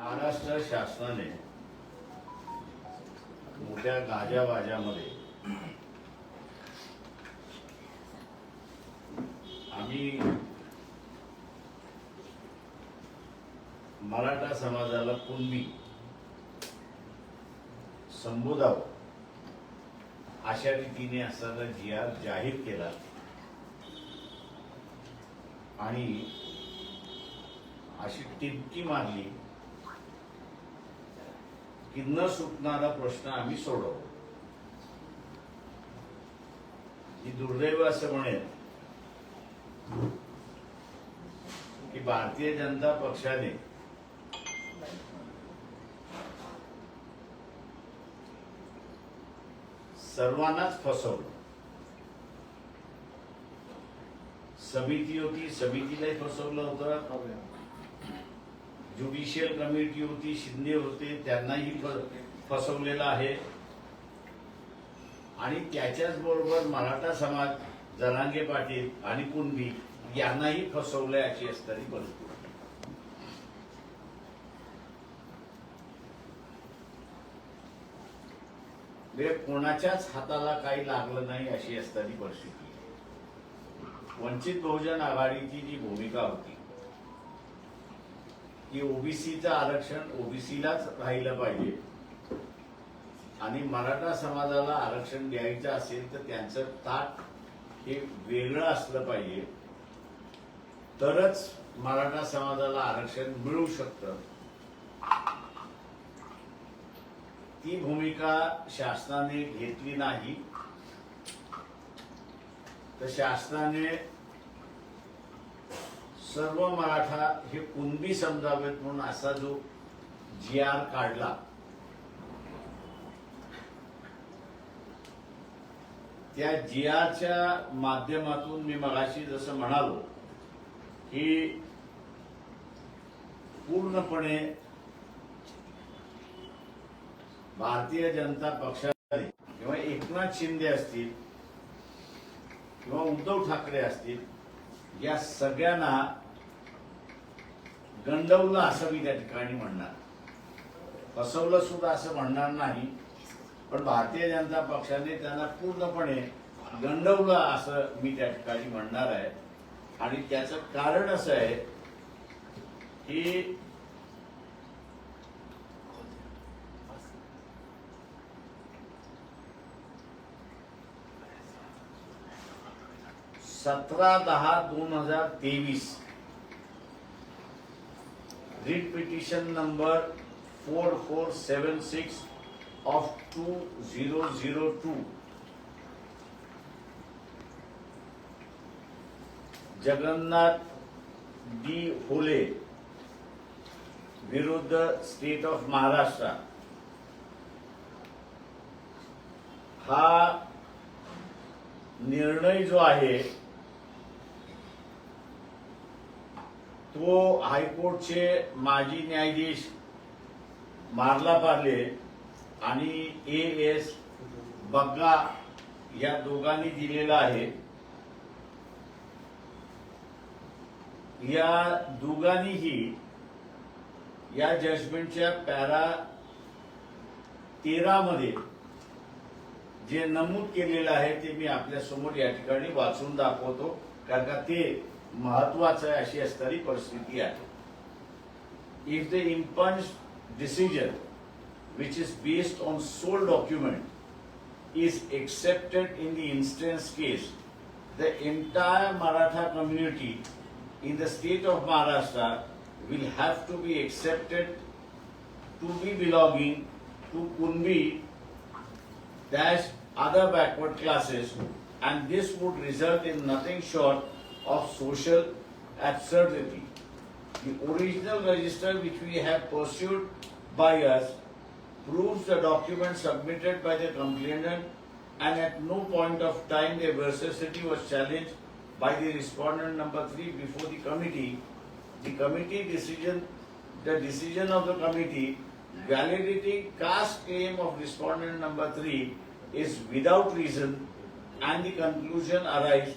महाराष्ट्र शासनाने मोठ्या गाजावाजामध्ये आम्ही मराठा समाजाला कुणबी संबोधावं अशा रीतीने असताना जी आर जाहीर केला. आणि अशी टिपकी मारली. की न सुटणारा प्रश्न आम्ही सोडवू ही दुर्दैव असं म्हणेल की भारतीय जनता पक्षाने सर्वांनाच फसवलं. समिती होती समितीलाही फसवलं होतं. ज्युडिशियल कमिटी होती शिंदे होते त्यांनाही फसवलेला फसवलेलं आहे. आणि त्याच्याच बरोबर मराठा समाज जनांगे पाटील आणि कुणबी यांनाही फसवलं अशी असणारी परिस्थिती म्हणजे कोणाच्याच हाताला काही लागलं नाही अशी असतानी परिस्थिती. वंचित बहुजन आघाडीची जी भूमिका होती की ओबीसीचं आरक्षण ओबीसीलाच राहिलं पाहिजे. आणि मराठा समाजाला आरक्षण द्यायचं असेल तर त्यांचं ताट हे वेगळं असलं पाहिजे. तरच मराठा समाजाला आरक्षण मिळू शकतं. ती भूमिका शासनाने घेतली नाही. तर शासनाने सर्व मराठा हे कुणबी समजावेत म्हणून असा जो जी आर काढला त्या जी आरच्या माध्यमातून मी मगाशी जसं म्हणालो की पूर्णपणे भारतीय जनता पक्षाने किंवा एकनाथ शिंदे असतील किंवा उद्धव ठाकरे असतील या सगळ्यांना गंडवलं असं मी त्या ठिकाणी म्हणणार. फसवलं सुद्धा असं म्हणणार नाही. पण भारतीय जनता पक्षाने त्यांना पूर्णपणे गंडवलं असं मी त्या ठिकाणी म्हणणार आहे. आणि त्याचं कारण असं आहे की सतरा दहा दोन हजार तेवीस writ petition number four four seven six of two zero zero two Jagannath D Hole विरुद्ध स्टेट ऑफ महाराष्ट्र. हा निर्णय जो आहे तो हायकोर्टचे माजी न्यायाधीश मारला पार्ले आणि ए एस बग्गा या दोघांनी दिलेला आहे. या दोघांनीही या जजमेंटच्या पॅरा तेरा मध्ये जे नमूद केलेलं आहे ते मी आपल्यासमोर या ठिकाणी वाचून दाखवतो. कारण का ते महत्वाचं आहे अशी असणारी परिस्थिती आहे if the impugned decision which is based on sole document is accepted in the instance case, the entire Maratha community in the state of Maharashtra will have to be accepted to be belonging to Kunbi dash other backward classes and this would result in nothing short of social absurdity. The original register which we have pursued by us proves the document submitted by the complainant and at no point of time their veracity was challenged by the respondent number three before the committee. The committee decision, the decision of the committee validating caste claim of respondent number three is without reason and the conclusion arrived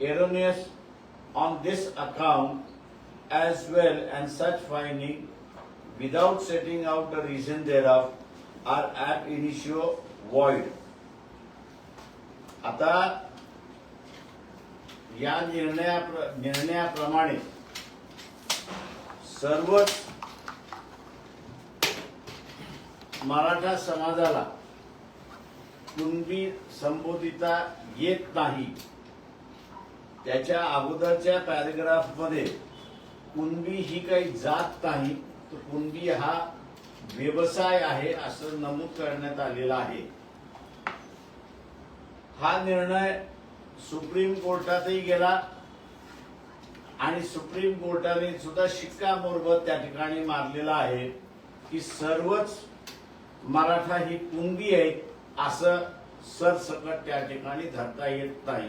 erroneous on this account as well and such finding without setting out the reason thereof are ab initio void. आता या निर्णया निर्णयाप्रमाणे सर्वच मराठा समाजाला कुणबी संबोधिता येत नाही त्याच्या अगोदरच्या पॅरेग्राफमध्ये कुणबी ही काही जात नाही तर कुणबी हा व्यवसाय आहे असं नमूद करण्यात आलेला आहे. हा निर्णय सुप्रीम कोर्टातही गेला आणि सुप्रीम कोर्टाने सुद्धा शिक्कामोर्बत त्या ठिकाणी मारलेला आहे की सर्वच मराठा ही कुणबी आहेत असं सरसकट त्या ठिकाणी धरता येत नाही.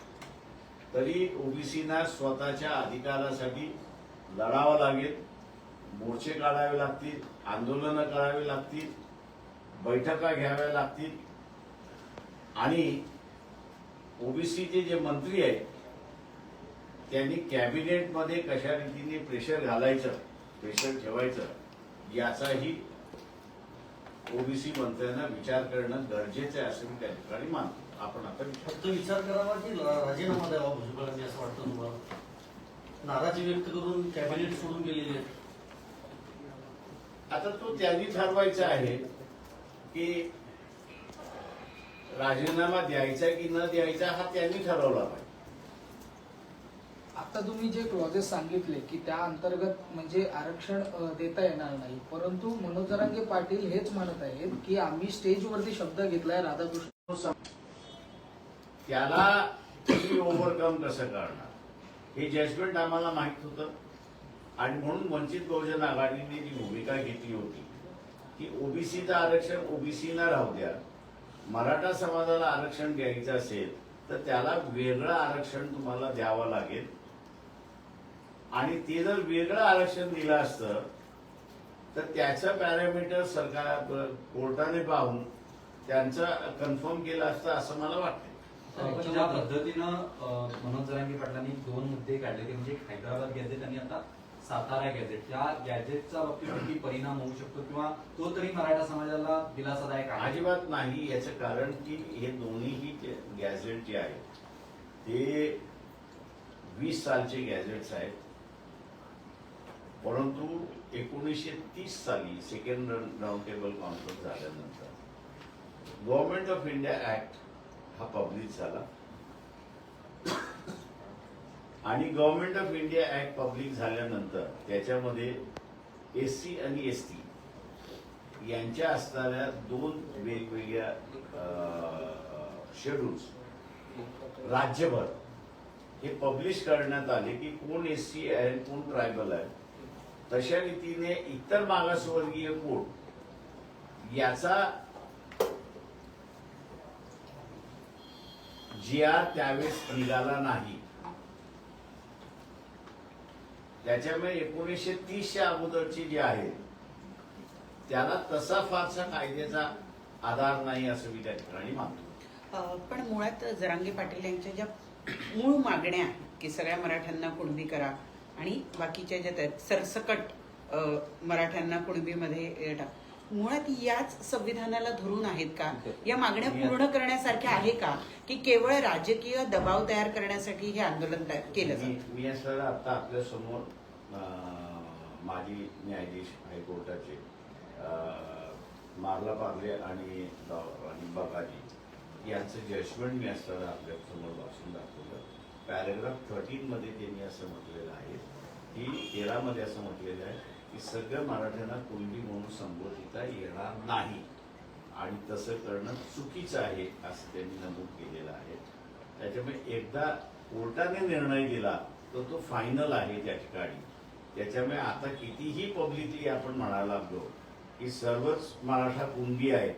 तरी ओबीसीना स्वतःच्या अधिकारासाठी लढावं लागेल. मोर्चे काढावे लागतील आंदोलनं करावी लागतील बैठका घ्याव्या लागतील. आणि ओबीसीचे जे मंत्री आहेत त्यांनी कॅबिनेटमध्ये कशा रीतीने प्रेशर घालायचं प्रेशर ठेवायचं याचाही ओबीसी मंत्र्यांना विचार करणं गरजेचं आहे असं मी त्या ठिकाणी मानतो. आपण आता फक्त विचार करावा की राजीनामा द्यावा भुजबळांनी असं वाटतं तुम्हाला? नाराजी व्यक्त करून कॅबिनेट सोडून गेलेले आहेत. आता तो त्यांनी ठरवायचा आहे की राजीनामा द्यायचा की न द्यायचा हा त्यांनी ठरवला पाहिजे. आता तुम्ही जे क्लॉजेस सांगितले की त्या अंतर्गत म्हणजे आरक्षण देता येणार नाही परंतु मनोज जरांगे पाटील हेच म्हणत आहेत की आम्ही स्टेजवरती शब्द घेतलाय राधाकृष्ण त्याला तुम्ही ओव्हरकम कसं करणार? हे जजमेंट आम्हाला माहीत होतं. आणि म्हणून वंचित बहुजन आघाडीने जी भूमिका घेतली होती की ओबीसीचं आरक्षण ओबीसीला राहू द्या. मराठा समाजाला आरक्षण घ्यायचं असेल तर त्याला वेगळं आरक्षण तुम्हाला द्यावं लागेल. आणि ते जर वेगळं आरक्षण दिलं असतं तर त्याचं पॅरामीटर सरकार कोर्टाने पाहून त्यांचं कन्फर्म केलं असतं असं मला वाटतं. पण ज्या पद्धतीनं मनोज जरांगे पाटलांनी दोन मुद्दे काढले ते म्हणजे हैदराबाद गॅझेट आणि आता सातारा गॅझेट. त्या गॅझेटचा बाबतीत किती परिणाम होऊ शकतो किंवा तो तरी मराठा समाजाला दिलासादायक आहे? अजिबात नाही. याचं कारण की हे दोन्हीही गॅझेट जे आहेत ते वीस सालचे गॅझेट्स आहेत. परंतु एकोणीसशे तीस साली सेकंड राऊंड टेबल कॉन्फरन्स झाल्यानंतर गव्हर्नमेंट ऑफ इंडिया ऍक्ट हा पब्लिश झाला. आणि government of India act public झाल्यानंतर त्याच्यामध्ये एस सी आणि एस टी यांच्या असणाऱ्या दोन वेगवेगळ्या शेड्यूल्स राज्यभर हे पब्लिश करण्यात आले की कोण एस सी आहे कोण ट्रायबल आहे. तशा रीतीने इतर मागासवर्गीय कोण याचा जिया त्यावेळेस निघाला नाही. त्याच्यामुळे एकोणीसशे तीसच्या अगोदरची जी आहे त्याला तसा फारसा कायद्याचा आधार नाही असं मी त्या ठिकाणी मानतो. पण मुळात जरांगे पाटील यांच्या ज्या मूळ मागण्या की सगळ्या मराठ्यांना कुणबी करा आणि बाकीच्या ज्या सरसकट मराठ्यांना कुणबीमध्ये टाक मुळात याच संविधानाला धरून आहेत का? या मागण्या पूर्ण करण्यासारख्या आहे का? की केवळ राजकीय दबाव तयार करण्यासाठी हे आंदोलन केलं मी जातं? मी असं आता आपल्यासमोर माजी न्यायाधीश हायकोर्टाचे मार्ला पार्ले आणि आणि बगाजी यांचं जजमेंट मी असताना आपल्यासमोर वाचून दाखवलं. पॅरेग्राफ थर्टीन मध्ये त्यांनी असं म्हटलेलं आहे. की तेरामध्ये असं म्हटलेलं आहे. की सगळ्या मराठ्यांना कुणबी म्हणून संबोधिता येणार नाही. आणि तसं करणं चुकीचं आहे असं त्यांनी नमूद केलेलं आहे. त्याच्यामुळे एकदा कोर्टाने निर्णय दिला तर तो फायनल आहे त्या ठिकाणी. त्याच्यामुळे आता कितीही पब्लिकली आपण म्हणायला लागलो की सर्वच मराठा कुणबी आहेत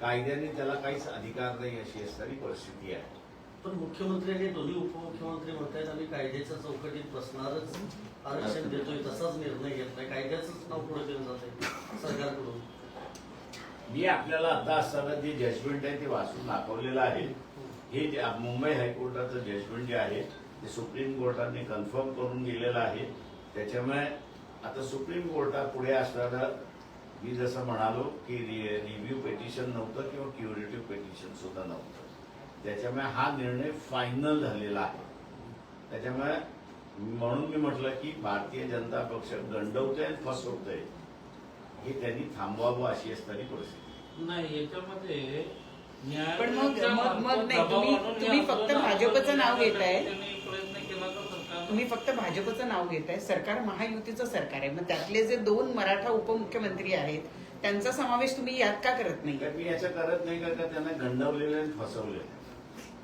कायद्याने त्याला काहीच अधिकार नाही अशी असणारी परिस्थिती आहे. पण मुख्यमंत्री आणि दोन्ही उपमुख्यमंत्री म्हणतायत आम्ही कायद्याच्या चौकटीत बसणारच आरक्षण देतोय तसाच निर्णय घेतलाय. कायद्याच नाव पुढे केलं जात सरकारकडून. मी आपल्याला आता असताना जे जजमेंट आहे ते वाचून दाखवलेलं आहे. हे जे मुंबई हायकोर्टाचं जजमेंट जे आहे ते सुप्रीम कोर्टाने कन्फर्म करून दिलेलं आहे. त्याच्यामुळे आता सुप्रीम कोर्टापुढे असणारं मी जसं म्हणालो की रिव्ह्यू पेटिशन नव्हतं किंवा क्युरेटिव्ह पेटिशन सुद्धा नव्हतं. त्याच्यामुळे हा निर्णय फायनल झालेला आहे. त्याच्यामुळे म्हणून मी म्हटलं की भारतीय जनता पक्ष गंडवतोय आणि फसवतोय. हे त्यांनी थांबवावं अशी असणारी परिस्थिती. नाही याच्यामध्ये पण मग- मग- नाही, तुम्ही- तुम्ही फक्त भाजपचं नाव घेताय. तुम्ही फक्त भाजपचं नाव घेताय. सरकार महायुतीचं सरकार आहे. मग त्यातले जे दोन मराठा उपमुख्यमंत्री आहेत त्यांचा समावेश तुम्ही यात का करत नाही? मी याचं करत नाही का त्यांना गंडवलेलं आणि फसवलेलं आहे.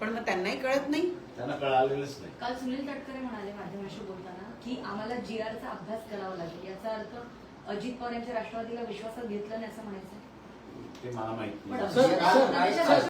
पण मग त्यांनाही कळत नाही. त्यांना कळालेलंच नाही. काल सुनील तटकरे म्हणाले माध्यमांशी बोलताना की आम्हाला जी आरचा अभ्यास करावा लागेल. याचा अर्थ अजित पवार यांच्या राष्ट्रवादीला विश्वासात घेतलं नाही असं म्हणायचं ते मला माहीत नाही. Sir, sir,